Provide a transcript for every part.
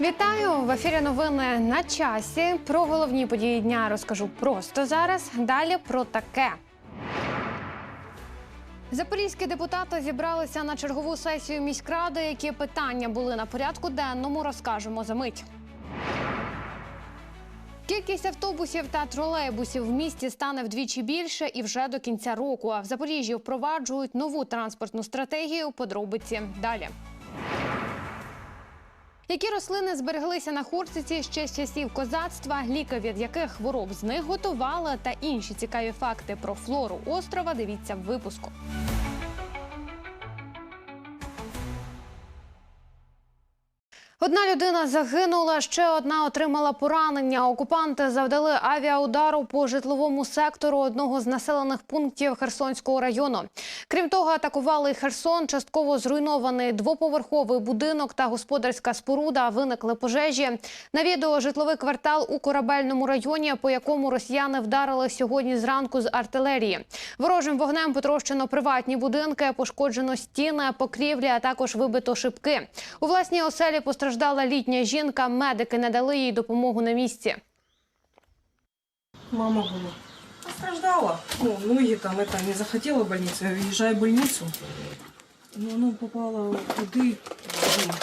Вітаю в ефірі. Новини на часі. Про головні події дня розкажу просто зараз. Далі про таке. Запорізькі депутати зібралися на чергову сесію міськради. Які питання були на порядку денному, розкажемо за мить. Кількість автобусів та тролейбусів в місті стане вдвічі більше і вже до кінця року. А в Запоріжжі впроваджують нову транспортну стратегію. Подробиці далі. Які рослини збереглися на Хортиці ще з часів козацтва, ліки від яких хвороб з них готували, та інші цікаві факти про флору острова. Дивіться в випуску. Одна людина загинула, ще одна отримала поранення. Окупанти завдали авіаудару по житловому сектору одного з населених пунктів Херсонського району. Крім того, атакували Херсон. Частково зруйнований двоповерховий будинок та господарська споруда. Виникли пожежі. На відео житловий квартал у корабельному районі, по якому росіяни вдарили сьогодні зранку з артилерії. Ворожим вогнем потрощено приватні будинки, пошкоджено стіни, покрівлі, а також вибито шибки. У власній оселі постраждала літня жінка. Медики не дали їй допомогу на місці. Мама была. Постраждала. Ну, ноги там это не захотела в больницу. Я уезжаю в больницу. Но оно попало туди. ну,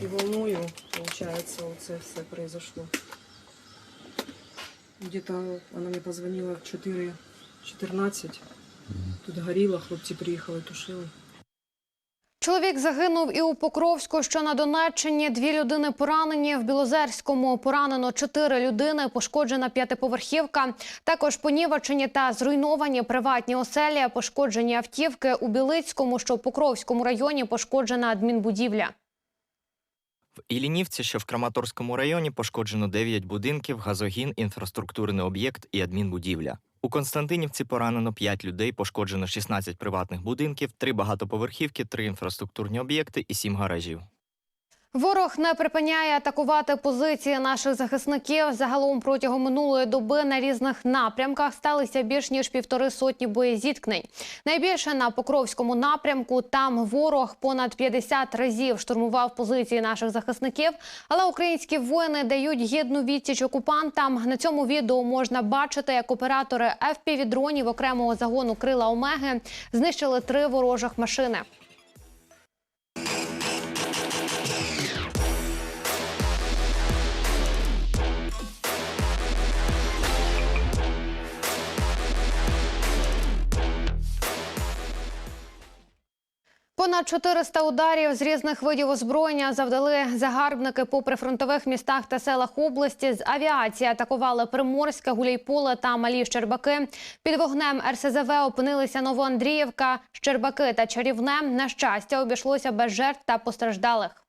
І волною, получается, вот це все произошло. Где-то она мне позвонила в 4.14. Тут горіло, хлопці приїхали, тушили. Чоловік загинув і у Покровську, що на Донеччині. Дві людини поранені. В Білозерському поранено чотири людини. Пошкоджена п'ятиповерхівка. Також понівечені та зруйновані приватні оселі. Пошкоджені автівки у Білицькому, що в Покровському районі пошкоджена адмінбудівля. В Ілінівці, що в Краматорському районі, пошкоджено 9 будинків, газогін, інфраструктурний об'єкт і адмінбудівля. У Константинівці поранено 5 людей, пошкоджено 16 приватних будинків, 3 багатоповерхівки, 3 інфраструктурні об'єкти і 7 гаражів. Ворог не припиняє атакувати позиції наших захисників. Загалом протягом минулої доби на різних напрямках сталися більш ніж півтори сотні боєзіткнень. Найбільше на Покровському напрямку. Там ворог понад 50 разів штурмував позиції наших захисників. Але українські воїни дають гідну відсіч окупантам. На цьому відео можна бачити, як оператори FPV-дронів окремого загону крила Омеги знищили три ворожих машини. Понад 400 ударів з різних видів озброєння завдали загарбники по прифронтових містах та селах області. З авіації атакували Приморське, Гуляйполе та Малі Щербаки. Під вогнем РСЗВ опинилися Новоандріївка, Щербаки та Чарівне. На щастя, обійшлося без жертв та постраждалих.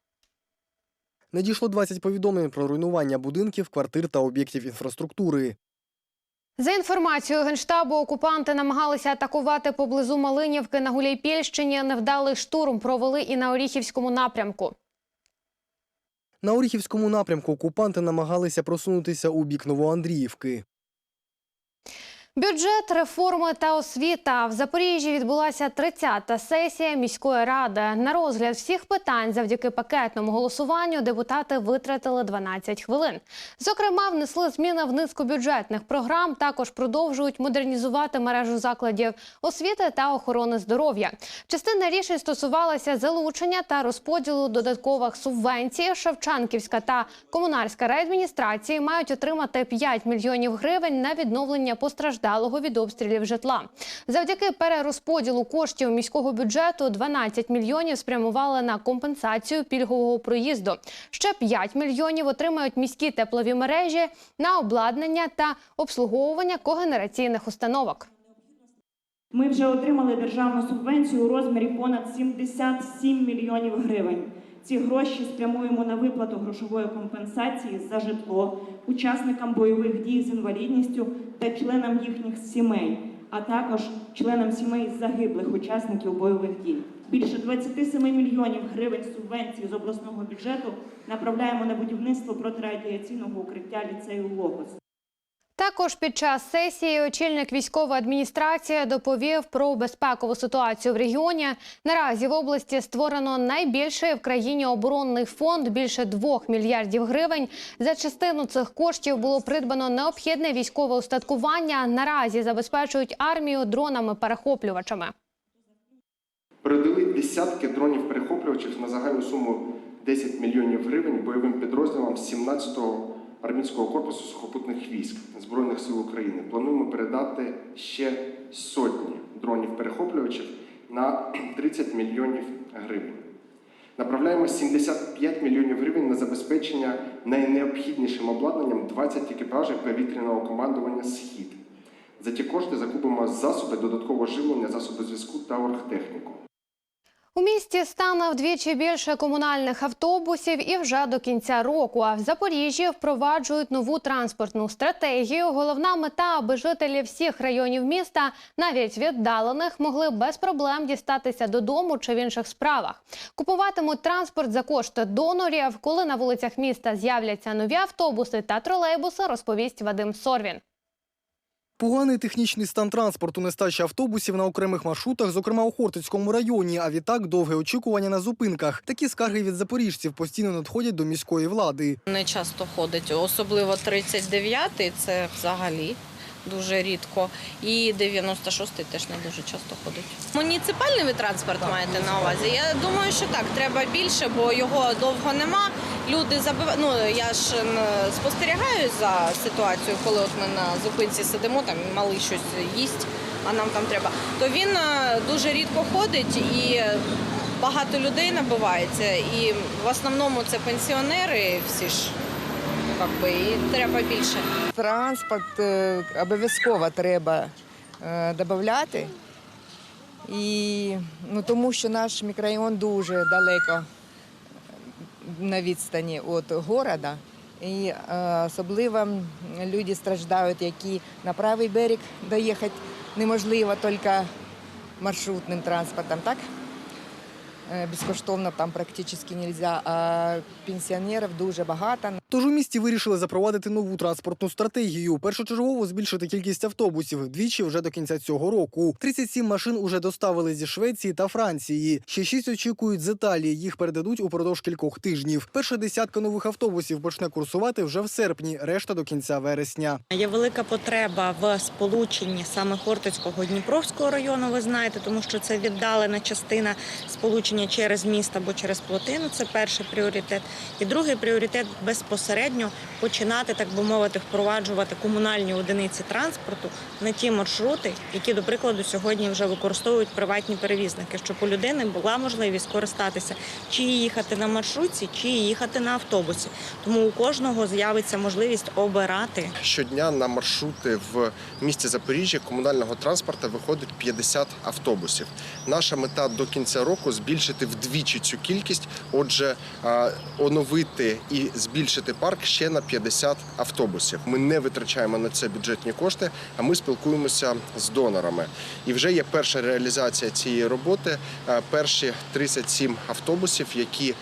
Надійшло 20 повідомлень про руйнування будинків, квартир та об'єктів інфраструктури. За інформацією генштабу, окупанти намагалися атакувати поблизу Малинівки на Гуляйпільщині. Невдалий штурм провели і на Оріхівському напрямку. На Оріхівському напрямку окупанти намагалися просунутися у бік Новоандріївки. Бюджет, реформи та освіта в Запоріжжі відбулася 30-та сесія міської ради. На розгляд всіх питань завдяки пакетному голосуванню депутати витратили 12 хвилин. Зокрема, внесли зміни в низку бюджетних програм. Також продовжують модернізувати мережу закладів освіти та охорони здоров'я. Частина рішень стосувалася залучення та розподілу додаткових субвенцій. Шевченківська та комунальська реадміністрації мають отримати 5 мільйонів гривень на відновлення постраждалого від обстрілів житла. Завдяки перерозподілу коштів міського бюджету 12 мільйонів спрямували на компенсацію пільгового проїзду. Ще 5 мільйонів отримають міські теплові мережі на обладнання та обслуговування когенераційних установок. Ми вже отримали державну субвенцію у розмірі понад 77 мільйонів гривень. Ці гроші спрямуємо на виплату грошової компенсації за житло учасникам бойових дій з інвалідністю та членам їхніх сімей, а також членам сімей загиблих учасників бойових дій. Більше 27 мільйонів гривень субвенцій з обласного бюджету направляємо на будівництво протирадіаційного укриття ліцею Логос. Також під час сесії очільник військової адміністрації доповів про безпекову ситуацію в регіоні. Наразі в області створено найбільший в країні оборонний фонд більше 2 мільярдів гривень. За частину цих коштів було придбано необхідне військове устаткування. Наразі забезпечують армію дронами-перехоплювачами. Передали десятки дронів-перехоплювачів на загальну суму 10 мільйонів гривень бойовим підрозділам 17-го армійського корпусу сухопутних військ Збройних сил України. Плануємо передати ще сотні дронів-перехоплювачів на 30 мільйонів гривень. Направляємо 75 мільйонів гривень на забезпечення найнеобхіднішим обладнанням 20 екіпажів повітряного командування Схід. За ті кошти закупимо засоби додаткового живлення, засоби зв'язку та оргтехніку. У місті стане вдвічі більше комунальних автобусів і вже до кінця року. А в Запоріжжі впроваджують нову транспортну стратегію. Головна мета, аби жителі всіх районів міста, навіть віддалених, могли без проблем дістатися додому чи в інших справах. Купуватимуть транспорт за кошти донорів. Коли на вулицях міста з'являться нові автобуси та тролейбуси, розповість Вадим Сорвін. Поганий технічний стан транспорту, нестача автобусів на окремих маршрутах, зокрема у Хортицькому районі. А відтак довге очікування на зупинках. Такі скарги від запоріжців постійно надходять до міської влади. Не часто ходить, особливо 39-й, це взагалі дуже рідко. І 96-й теж не дуже часто ходить. Муніципальний ви транспорт маєте на увазі? Я думаю, що так, треба більше, бо його довго нема. Люди забивають. Ну я ж спостерігаю за ситуацією, коли от ми на зупинці сидимо, там малий щось їсть, а нам там треба. То він е, дуже рідко ходить і багато людей набивається. І в основному це пенсіонери всі ж. Как би, і треба більше. Транспорт е, обов'язково треба е, додати. І, ну, тому що наш мікрорайон дуже далеко на відстані від міста. І е, особливо люди страждають, які на правий берег доїхати неможливо тільки маршрутним транспортом, так? Е, Безкоштовно там практично не можна, а пенсіонерів дуже багато. Тож у місті вирішили запровадити нову транспортну стратегію. Першочергово збільшити кількість автобусів двічі вже до кінця цього року. 37 машин уже доставили зі Швеції та Франції. Ще шість очікують з Італії. Їх передадуть упродовж кількох тижнів. Перша десятка нових автобусів почне курсувати вже в серпні, решта до кінця вересня. Є велика потреба в сполученні саме Хортицького Дніпровського району. Ви знаєте, тому що це віддалена частина сполучення через міст або через плотину. Це перший пріоритет. І другий пріоритет безпосередньо починати, так би мовити, впроваджувати комунальні одиниці транспорту на ті маршрути, які, до прикладу, сьогодні вже використовують приватні перевізники, щоб у людини була можливість користатися чи їхати на маршрутці, чи їхати на автобусі. Тому у кожного з'явиться можливість обирати Щодня на маршрути в місті Запоріжжя комунального транспорту виходить 50 автобусів. Наша мета до кінця року збільшити вдвічі цю кількість. Отже, оновити і збільшити парк ще на 50 автобусів. Ми не витрачаємо на це бюджетні кошти, а ми спілкуємося з донорами. І вже є перша реалізація цієї роботи. А, Перші 37 автобусів, які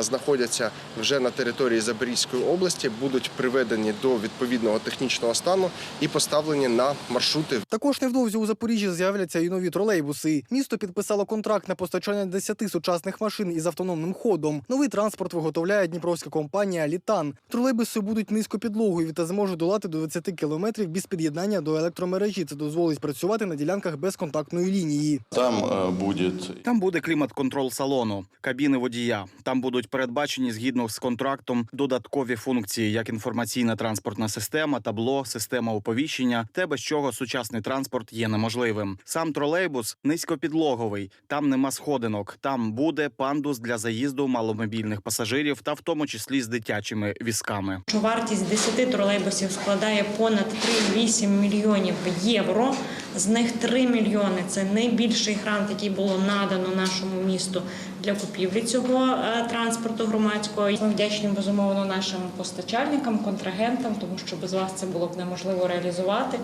знаходяться вже на території Запорізької області, будуть приведені до відповідного технічного стану і поставлені на маршрути Також невдовзі у Запоріжжі з'являться і нові тролейбуси. Місто підписало контракт на постачання 10 сучасних машин із автономним ходом. Новий транспорт виготовляє дніпровська компанія Літан. Тролейбуси будуть низькопідлогові та зможуть долати до 20 кілометрів без під'єднання до електромережі. Це дозволить працювати на ділянках безконтактної лінії. Там э, будет Там буде клімат-контроль салону, кабіни водія. Там будуть передбачені згідно з контрактом додаткові функції, як інформаційна транспортна система, табло, система оповіщення, те, без чого сучасний транспорт є неможливим. Сам тролейбус низькопідлоговий, там нема сходинок. Там буде пандус для заїзду маломобільних пасажирів, та в тому числі з дитячими візками. вартість 10 тролейбусів складає понад 3,8 мільйонів євро. З них 3 мільйони це найбільший грант, який було надано нашому місту для купівлі цього е, транспорту громадського. Ми вдячні безумовно нашим постачальникам, контрагентам, тому що без вас це було б неможливо реалізувати.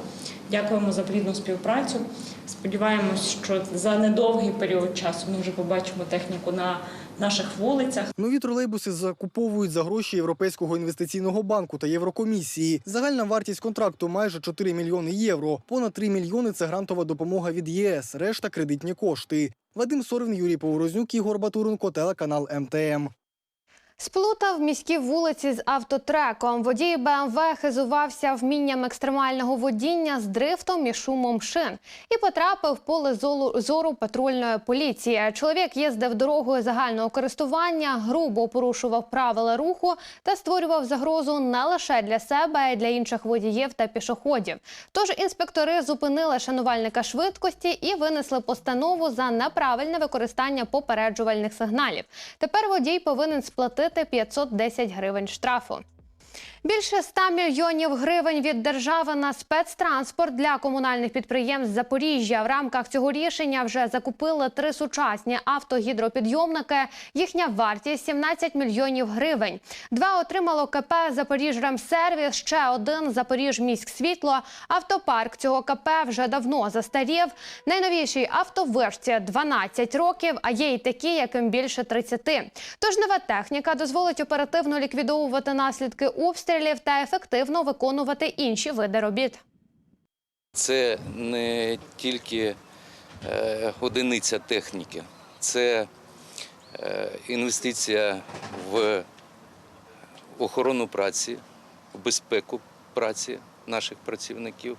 Дякуємо за плідну співпрацю. Сподіваємось, що за недовгий період часу ми вже побачимо техніку на наших вулицях. Нові тролейбуси закуповують за гроші Європейського інвестиційного банку та Єврокомісії. Загальна вартість контракту майже 4 мільйони євро. Понад 3 мільйони це грантова допомога від ЄС, решта кредитні кошти. Вадим Сорвін, Юрій Поворознюк, Ігор Батуренко, телеканал МТМ. Сплутав міські вулиці з автотреком. Водій БМВ хизувався вмінням екстремального водіння з дрифтом і шумом шин і потрапив в поле зору патрульної поліції. Чоловік їздив дорогою загального користування, грубо порушував правила руху та створював загрозу не лише для себе, а й для інших водіїв та пішоходів. Тож інспектори зупинили шанувальника швидкості і винесли постанову за неправильне використання попереджувальних сигналів. Тепер водій повинен сплатити 510 гривень штрафу. Більше 100 мільйонів гривень від держави на спецтранспорт для комунальних підприємств Запоріжжя. В рамках цього рішення вже закупили три сучасні автогідропідйомники. Їхня вартість 17 мільйонів гривень. Два отримало КП «Запоріжремсервіс», ще один «Запоріжміськсвітло». Автопарк цього КП вже давно застарів. Найновішій автовишці 12 років, а є й такі, яким більше 30. Тож нова техніка дозволить оперативно ліквідовувати наслідки обстрілів та ефективно виконувати інші види робіт. Це не тільки е, одиниця техніки, це е, інвестиція в охорону праці, в безпеку праці наших працівників.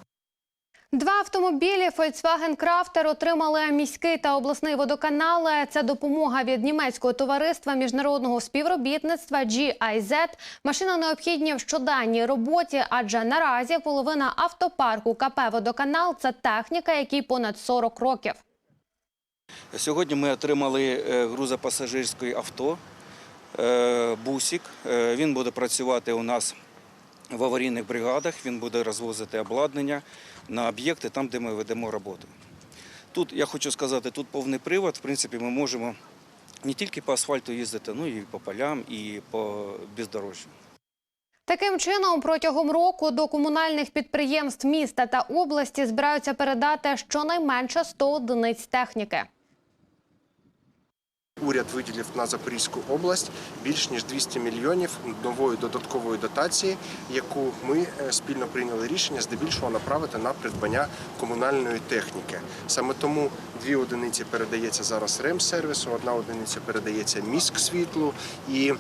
Два автомобілі Volkswagen Crafter отримали міський та обласний водоканали. Це допомога від німецького товариства міжнародного співробітництва GIZ. Машина необхідні в щоденній роботі, адже наразі половина автопарку КП «Водоканал» – це техніка, якій понад 40 років. Сьогодні ми отримали е, грузопасажирське авто е, бусик. Е, Він буде працювати у нас в аварійних бригадах. Він буде розвозити обладнання на об'єкти там, де ми ведемо роботу. Тут я хочу сказати, тут повний привод. В принципі, ми можемо не тільки по асфальту їздити, ну і по полям, і по бездорожжю. Таким чином, протягом року до комунальних підприємств міста та області збираються передати щонайменше 100 одиниць техніки. Уряд виділив на Запорізьку область більш ніж 200 мільйонів нової додаткової дотації, яку ми е, спільно прийняли рішення здебільшого направити на придбання комунальної техніки. Саме тому дві одиниці передається зараз ремсервісу, одна одиниця передається міськ світлу і.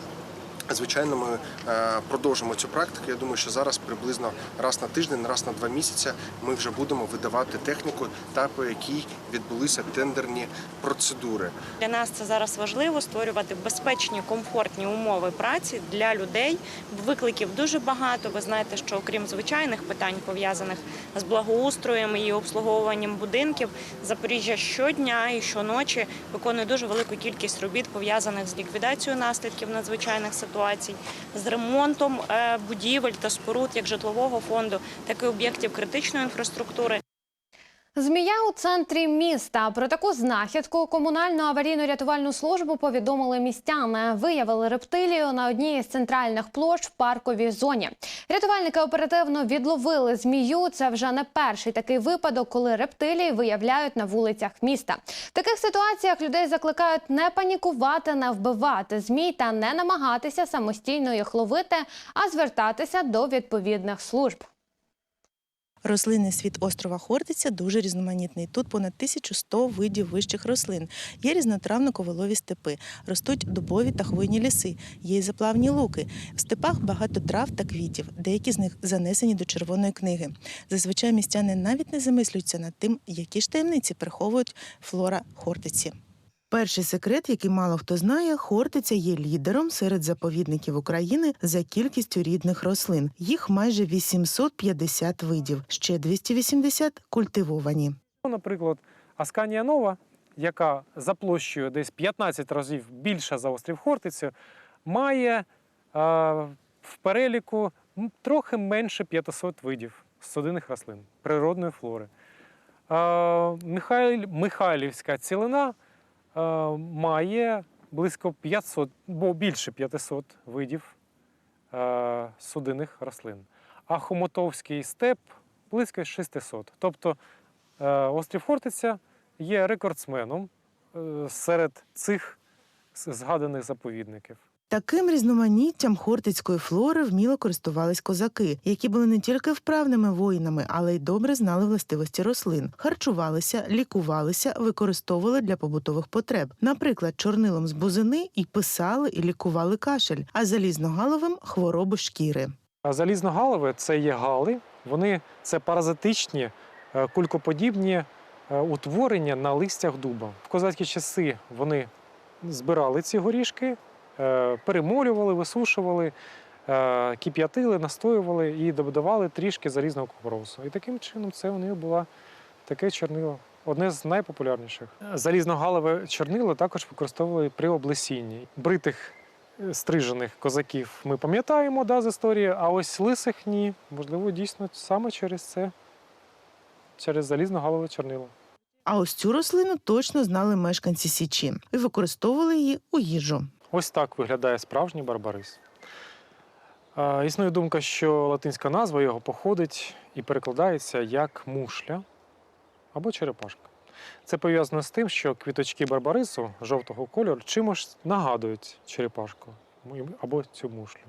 Звичайно, ми е, продовжимо цю практику. Я думаю, що зараз приблизно раз на тиждень, раз на два місяці ми вже будемо видавати техніку, та по якій відбулися тендерні процедури. Для нас це зараз важливо створювати безпечні, комфортні умови праці для людей. Викликів дуже багато. Ви знаєте, що окрім звичайних питань пов'язаних з благоустроєм і обслуговуванням будинків, Запоріжжя щодня і щоночі виконує дуже велику кількість робіт пов'язаних з ліквідацією наслідків надзвичайних ситуацій, з ремонтом е, будівель та споруд як житлового фонду, так і об'єктів критичної інфраструктури. Змія у центрі міста. Про таку знахідку комунальну аварійно-рятувальну службу повідомили містяни. Виявили рептилію на одній із центральних площ в парковій зоні. Рятувальники оперативно відловили змію. Це вже не перший такий випадок, коли рептилії виявляють на вулицях міста. В таких ситуаціях людей закликають не панікувати, не вбивати змій та не намагатися самостійно їх ловити, а звертатися до відповідних служб. Рослинний світ острова Хортиця дуже різноманітний. Тут понад 1100 видів вищих рослин. Є різнотравно-ковилові степи, ростуть дубові та хвойні ліси, є й заплавні луки. В степах багато трав та квітів, деякі з них занесені до червоної книги. Зазвичай містяни навіть не замислюються над тим, які ж таємниці приховують флора Хортиці. Перший секрет, який мало хто знає, Хортиця є лідером серед заповідників України за кількістю рідних рослин. Їх майже 850 видів, ще 280 культивовані. Ну, Наприклад, Асканія Нова, яка за площею десь 15 разів більша за острів Хортицю, має е, в переліку трохи менше 500 видів судинних рослин природної флори. Е, Михайлівська цілина має близько 500, бо більше 500 видів е, судинних рослин. А Хомотовський степ близько 600. Тобто е, острів Хортиця є рекордсменом е, серед цих згаданих заповідників. Таким різноманіттям хортицької флори вміло користувались козаки, які були не тільки вправними воїнами, але й добре знали властивості рослин, харчувалися, лікувалися, використовували для побутових потреб. Наприклад, чорнилом з бузини і писали і лікували кашель, а залізногаловим хвороби шкіри. А залізногалови це є гали. Вони це паразитичні, е, кулькоподібні е, утворення на листях дуба. В козацькі часи вони збирали ці горішки, перемолювали, висушували, е, кип'ятили, настоювали і додавали трішки залізного купоросу. І таким чином це у них було таке чорнило. Одне з найпопулярніших. Залізногалове чорнило також використовували при облесінні. Бритих е, стрижених козаків ми пам'ятаємо да, з історії, а ось лисих ні. Можливо, дійсно саме через це, через залізногалове чорнило. А ось цю рослину точно знали мешканці Січі і використовували її у їжу. Ось так виглядає справжній барбарис. Існує думка, що латинська назва його походить і перекладається як мушля або черепашка. Це пов'язано з тим, що квіточки барбарису жовтого кольору чимось нагадують черепашку або цю мушлю.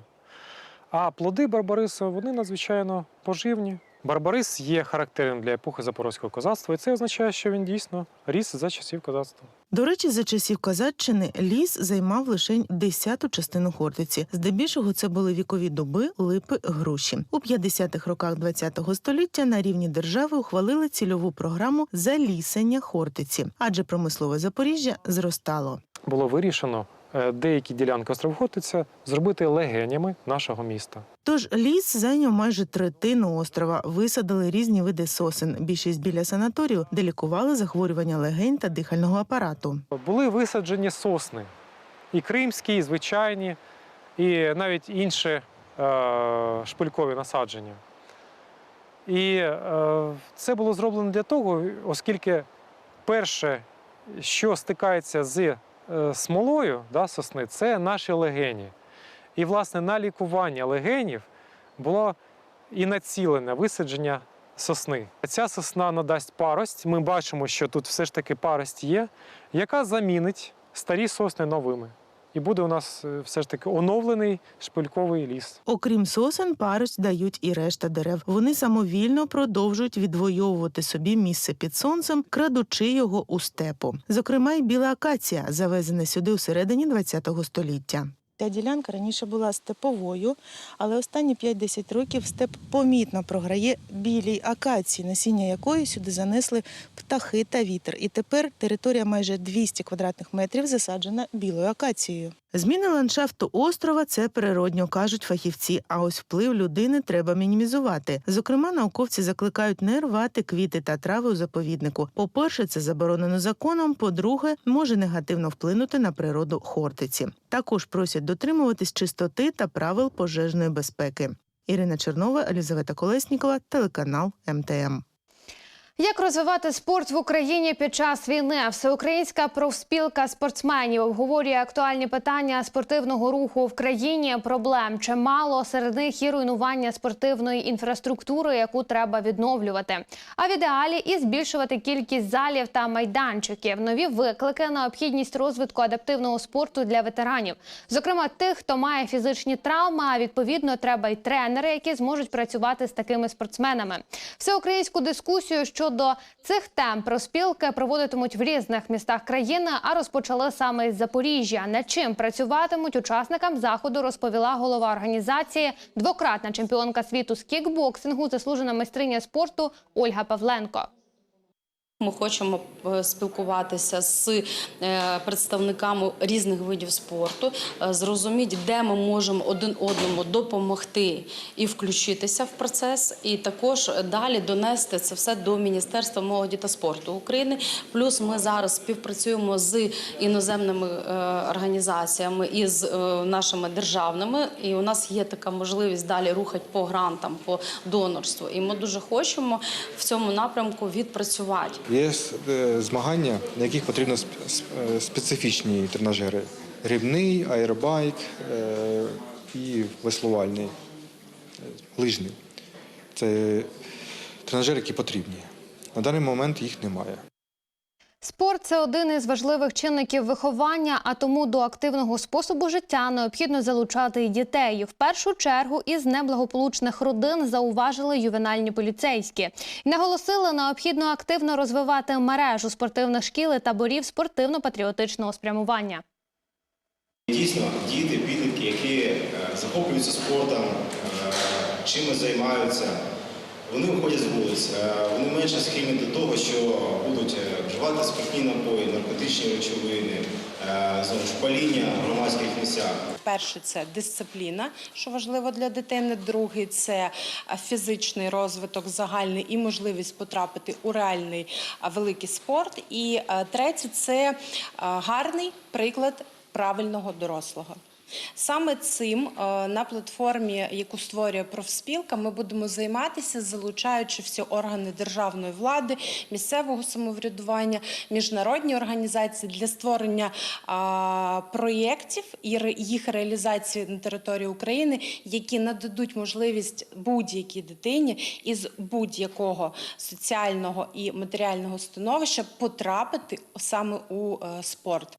А плоди барбарису вони надзвичайно поживні. Барбарис є характерним для епохи запорозького козацтва, і це означає, що він дійсно ріс за часів козацтва. До речі, за часів козаччини ліс займав лише десяту частину Хортиці. Здебільшого це були вікові дуби, липи, груші. У 50-х роках ХХ століття на рівні держави ухвалили цільову програму залісення Хортиці, адже промислове Запоріжжя зростало. Було вирішено деякі ділянки островхотиця зробити легенями нашого міста. Тож ліс зайняв майже третину острова. Висадили різні види сосен. Більшість біля санаторію, де лікували захворювання легень та дихального апарату. Були висаджені сосни і кримські, і звичайні, і навіть інші е, шпилькові насадження. І е, це було зроблено для того, оскільки перше, що стикається з е, смолою да, сосни, це наші легені. І, власне, на лікування легенів було і націлене висадження сосни. Ця сосна надасть парость. Ми бачимо, що тут все ж таки парость є, яка замінить старі сосни новими. І буде у нас е, все ж таки оновлений шпильковий ліс. Окрім сосен, парость дають і решта дерев. Вони самовільно продовжують відвоювати собі місце під сонцем, крадучи його у степу. Зокрема, й біла акація, завезена сюди у середині ХХ століття. Ця ділянка раніше була степовою, але останні 5-10 років степ помітно програє білій акації, насіння якої сюди занесли птахи та вітер. І тепер територія майже 200 квадратних метрів засаджена білою акацією. Зміни ландшафту острова це природньо, кажуть фахівці. А ось вплив людини треба мінімізувати. Зокрема, науковці закликають не рвати квіти та трави у заповіднику. По-перше, це заборонено законом. По-друге, може негативно вплинути на природу Хортиці. Також просять дотримуватись чистоти та правил пожежної безпеки. Ірина Чернова, Елізавета Колеснікова, телеканал МТМ. Як розвивати спорт в Україні під час війни? Всеукраїнська профспілка спортсменів обговорює актуальні питання спортивного руху в країні. Проблем чимало серед них і руйнування спортивної інфраструктури, яку треба відновлювати. А в ідеалі і збільшувати кількість залів та майданчиків. Нові виклики, необхідність розвитку адаптивного спорту для ветеранів, зокрема тих, хто має фізичні травми. А відповідно треба й тренери, які зможуть працювати з такими спортсменами. Всеукраїнську дискусію щодо цих тем проспілки проводитимуть в різних містах країни, а розпочали саме із Запоріжжя. Над чим працюватимуть учасникам заходу, розповіла голова організації, двократна чемпіонка світу з кікбоксингу, заслужена майстриня спорту Ольга Павленко. Ми хочемо е, спілкуватися з е, представниками різних видів спорту, е, зрозуміти, де ми можемо один одному допомогти і включитися в процес, і також далі донести це все до Міністерства молоді та спорту України. Плюс ми зараз співпрацюємо з іноземними організаціями і з нашими державними. І у нас є така можливість далі рухати по грантам, по донорству. І ми дуже хочемо в цьому напрямку відпрацювати. Є е, змагання, на яких потрібно е, специфічні тренажери: грибний, аеробайк е, і веслувальний, лижний. Це тренажери, які потрібні. На даний момент їх немає. Спорт це один із важливих чинників виховання, а тому до активного способу життя необхідно залучати і дітей. В першу чергу із неблагополучних родин зауважили ювенальні поліцейські. І наголосили, необхідно активно розвивати мережу спортивних шкіл і таборів спортивно-патріотичного спрямування. Дійсно, діти, підлітки, які е, захоплюються спортом, е, чимось займаються, вони виходять з вулиць, е, вони менше схильні до того, що будуть е, вживати спиртні напої, наркотичні речовини, е, паління в громадських місцях. Перше це дисципліна, що важливо для дитини. Другий це фізичний розвиток загальний і можливість потрапити у реальний великий спорт. І третє це гарний приклад правильного дорослого. Саме цим е, на платформі, яку створює профспілка, ми будемо займатися, залучаючи всі органи державної влади, місцевого самоврядування, міжнародні організації для створення проєктів і їх реалізації на території України, які нададуть можливість будь-якій дитині із будь-якого соціального і матеріального становища потрапити саме у е, спорт.